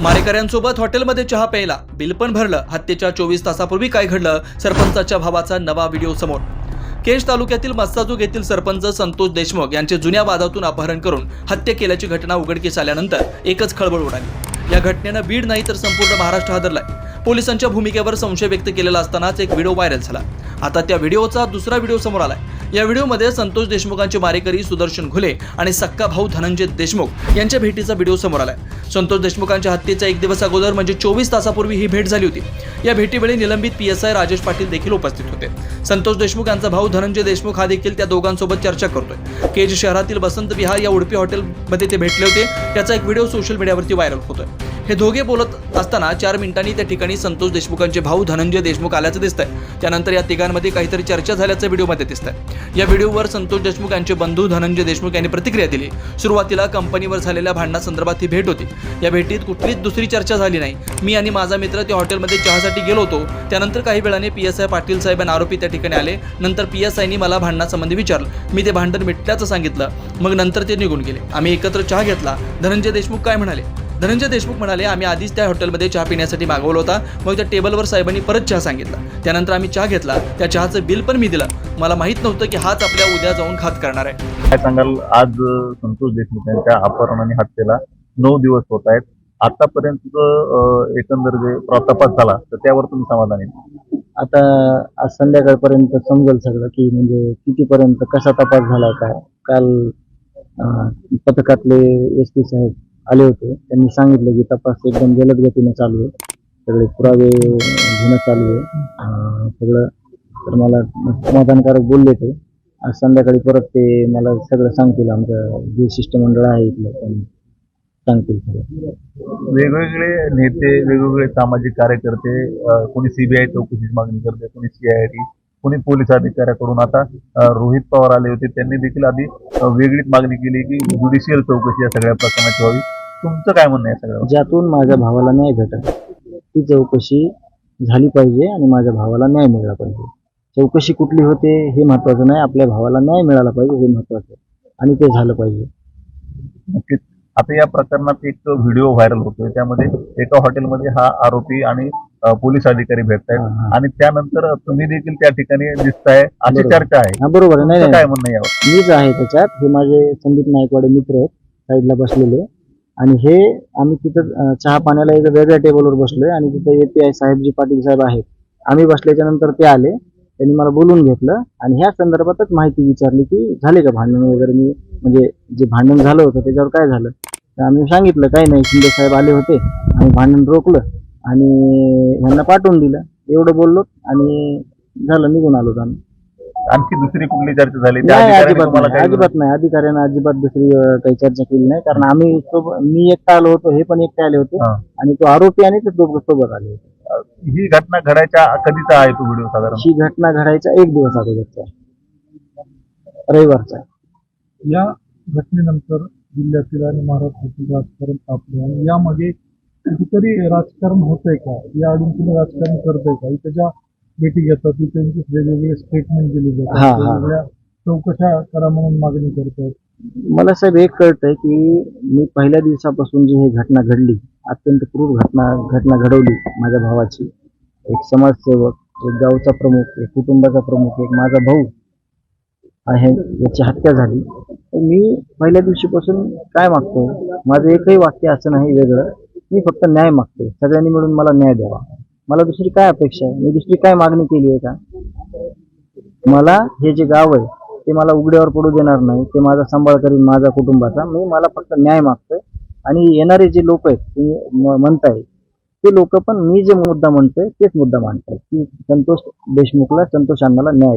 मारेकऱ्यांसोबत हॉटेलमध्ये चहा प्यायला बिल पण भरलं. हत्येच्या चोवीस तासापूर्वी काय घडलं? सरपंचाच्या भावाचा नवा व्हिडिओ समोर. केश तालुक्यातील मस्ताजूग येथील सरपंच संतोष देशमुख यांचे जुन्या वादातून अपहरण करून हत्या केल्याची घटना उघडकीस आल्यानंतर एकच खळबळ उडाली. या घटनेनं बीड नाही तर संपूर्ण महाराष्ट्र हादरलाय. पोलिसांच्या भूमिकेवर संशय व्यक्त केलेला असतानाच एक व्हिडिओ व्हायरल झाला. आता त्या व्हिडिओचा दुसरा व्हिडिओ समोर आलाय. या व्हिडिओमध्ये संतोष देशमुखांचे मारेकरी सुदर्शन घुले आणि सक्का भाऊ धनंजय देशमुख यांच्या भेटीचा व्हिडिओ समोर आलाय. संतोष देशमुखांच्या हत्येचा एक दिवस अगोदर म्हणजे चोवीस तासापूर्वी ही भेट झाली होती. या भेटीवेळी निलंबित P S I Rajesh Patil देखील उपस्थित होते. संतोष देशमुख यांचा भाऊ धनंजय देशमुख हा देखील त्या दोघांसोबत चर्चा करतोय. केज शहरातील वसंत विहार या उडपी हॉटेलमध्ये ते भेटले होते. त्याचा एक व्हिडिओ सोशल मीडियावरती व्हायरल होतोय. हे दोघे बोलत असताना चार मिनिटांनी त्या ठिकाणी संतोष देशमुखांचे भाऊ धनंजय देशमुख आल्याचं दिसतंय. त्यानंतर या तिघांमध्ये काहीतरी चर्चा झाल्याचं व्हिडिओमध्ये दिसतंय. या व्हिडिओवर संतोष देशमुख यांचे बंधू धनंजय देशमुख यांनी प्रतिक्रिया दिली. सुरुवातीला कंपनीवर झालेल्या भांडणासंदर्भात ही भेट होती. या भेटीत कुठलीच दुसरी चर्चा झाली नाही. मी आणि माझा मित्र त्या हॉटेलमध्ये चहासाठी गेलो होतो. त्यानंतर काही वेळाने पी एस आय पाटील साहेब आणि आरोपी त्या ठिकाणी आले. नंतर पी एस आयनी मला भांडणासंबंधी विचारलं. मी ते भांडण मिटल्याचं सांगितलं. मग नंतर ते निघून गेले. आम्ही एकत्र चहा घेतला. धनंजय देशमुख काय म्हणाले? धनंजय देशमुख म्हणाले आम्ही आधीच त्या हॉटेलमध्ये चहा पिण्यासाठी मागवला होता. मग त्या टेबलवर साहेबांनी परत चहा सांगितला. त्यानंतर आम्ही चहा घेतला. त्या चहाचं बिल पण मी दिलं. मला माहीत नव्हतं की हाच आपल्या उद्या जाऊन घात करणार आहे. काय सांगाल? आज संतोष देशमुख यांच्या अपहरण आणि हत्येला नऊ दिवस होत आहेत. आतापर्यंत एकंदर जे तपास झाला तर त्यावर तुम्ही समाधानी आहे? आता आज संध्याकाळपर्यंत समजेल सगळं की म्हणजे कितीपर्यंत कसा तपास झाला काय काल पथकातले एस पी साहेब आले होते. त्यांनी सांगितलं की तपास एकदम जलद गतीने चालू आहे. सगळे पुरावे घेणं चालू आहे. सगळं तर मला समाधानकारक बोलले ते. आज संध्याकाळी परत ते मला सगळं सांगतील. आमचं जे शिष्टमंडळ आहे इथलं त्यांनी सांगतील सगळं. वेगवेगळे नेते वेगवेगळे सामाजिक कार्यकर्ते कोणी सीबीआय चौकशीची मागणी करते कोणी सीआयडी कोणी पोलीस अधिकाऱ्याकडून. आता रोहित पवार आले होते. त्यांनी देखील आधी वेगळीच मागणी केली की ज्युडिशियल चौकशी या सगळ्या प्रकरणाची व्हावी. तुमचं काय म्हणणं आहे सगळं ज्यातून माझ्या भावाला न्याय भेटल ती चौकशी झाली पाहिजे आणि माझ्या भावाला न्याय मिळाला पाहिजे. चौकशी कुठली होते हे महत्वाचं नाही आपल्या भावाला न्याय मिळाला पाहिजे हे महत्वाचं आहे. आणि ते झालं पाहिजे. नक्कीच. आता या प्रकरणात एक व्हिडिओ व्हायरल होतोय. त्यामध्ये एका हॉटेलमध्ये हा आरोपी आणि पोलीस अधिकारी भेटत आहेत हा. आणि त्यानंतर तुम्ही देखील त्या ठिकाणी दिसताय. अशी. चर्चा आहे. हा बरोबर आहे. नाही काय म्हणणं यावर? मीच आहे त्याच्यात. हे माझे संदीप नायकवाडे मित्र आहेत. साईडला बसलेले. आणि हे आम्ही तिथं चहा पाण्याला एक वेगळ्या टेबलवर बसलोय आणि तिथं ए पी आय साहेबजी पाटील साहेब आहेत. आम्ही बसल्याच्या नंतर ते आले त्यांनी मला बोलून घेतलं आणि ह्या संदर्भातच माहिती विचारली की झाले का भांडण वगैरे? मी म्हणजे जे भांडण झालं होतं त्याच्यावर काय झालं? तर आम्ही सांगितलं काही नाही शिंदे साहेब आले होते आम्ही भांडण रोखलं आणि ह्यांना पाठवून दिलं. एवढं बोललो आणि झालं निघून आलो आम्ही. आणखी दुसरी कुठली चर्चा झाली? त्या नाही अधिकाऱ्याने अजिबात तुम्हाला नाही. काय अजिबात नाही. अधिकाऱ्यांना अजिबात दुसरी अं, काही चर्चा केली नाही. कारण आम्ही सोब- मी एकटा आलो होतो हे पण एकटे आले होते. हा. आणि तो आरोपी आणि ते दोघं सोबत आले होते. ही घटना घडायच्या कधीचा आहे तो व्हिडिओ साधारण? ही घटना घडायचा एक दिवस अगोदरचा आहे. रविवारचा आहे. या घटनेनंतर जिल्ह्यातील आणि महाराष्ट्रातील राजकारण तापले आणि यामागे कुठेतरी राजकारण होतंय का? या अडून कुणी राजकारण करतंय का? इथे ज्या भेटी घेतात ती त्यांची वेगवेगळे स्टेटमेंट दिले हा, जातात. हा. वेगवेगळ्या चौकशा करा म्हणून मागणी करतात. मला साहेब एक कळतंय की मी पहिल्या दिवसापासून जी ही घटना घडली अत्यंत क्रूर घटना घटना घडवली माझ्या भावाची. एक समाजसेवक एक गावचा प्रमुख एक कुटुंबाचा प्रमुख एक माझा भाऊ आहे याची हत्या झाली. तर मी पहिल्या दिवशीपासून काय मागतो माझं एकही वाक्य असं नाही वेगळं. मी फक्त न्याय मागतो सगळ्यांनी मिळून मला न्याय द्यावा. मला दुसरी काय अपेक्षा आहे? मी दुसरी काय मागणी केली आहे का? मला हे जे गाव आहे ते मला उघड्यावर पडू देणार नाही. ते माझा सांभाळ करीन माझ्या कुटुंबाचा. मी मला फक्त न्याय मागतोय. आणि येणारे जे लोक आहेत तुम्ही म्हणताय ते लोक पण मी जे मुद्दा म्हणतोय तेच मुद्दा मांडताय की संतोष देशमुखला संतोष अण्णाला न्याय द्या.